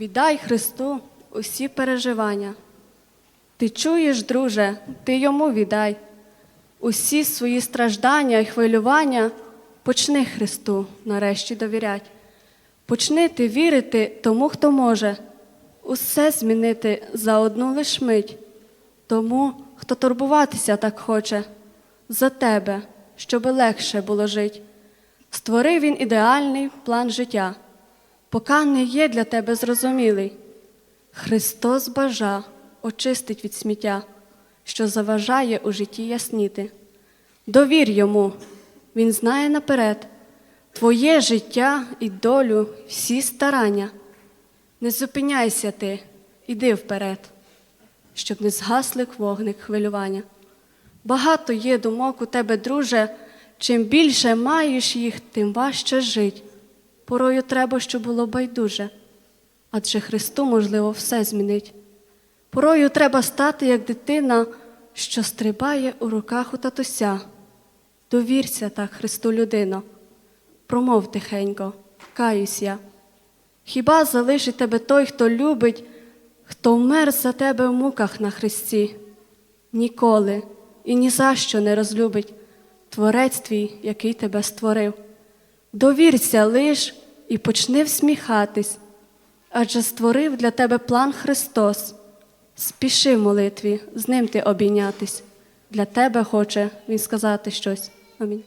Віддай Христу усі переживання. Ти чуєш, друже, ти йому віддай. Усі свої страждання і хвилювання почни Христу нарешті довірять. Почни ти вірити тому, хто може, усе змінити за одну лиш мить, тому, хто турбуватися так хоче, за тебе, щоби легше було жить. Створив він ідеальний план життя, поки не є для тебе зрозумілий. Христос бажа очистить від сміття, що заважає у житті ясніти. Довір йому, він знає наперед твоє життя і долю, всі старання. Не зупиняйся ти, іди вперед, щоб не згасли вогник хвилювання. Багато є думок у тебе, друже, чим більше маєш їх, тим важче жить. Порою треба, щоб було байдуже, адже Христу можливо все змінить. Порою треба стати, як дитина, що стрибає у руках у татуся. Довірся так, Христу людино, промов тихенько, каюсь я. Хіба залишить тебе той, хто любить, хто вмер за тебе в муках на Христі? Ніколи і ні за що не розлюбить Творець твій, який тебе створив. Довірся лиш і почни всміхатись, адже створив для тебе план Христос. Спіши в молитві, з ним ти обійнятись. Для тебе хоче Він сказати щось. Амінь.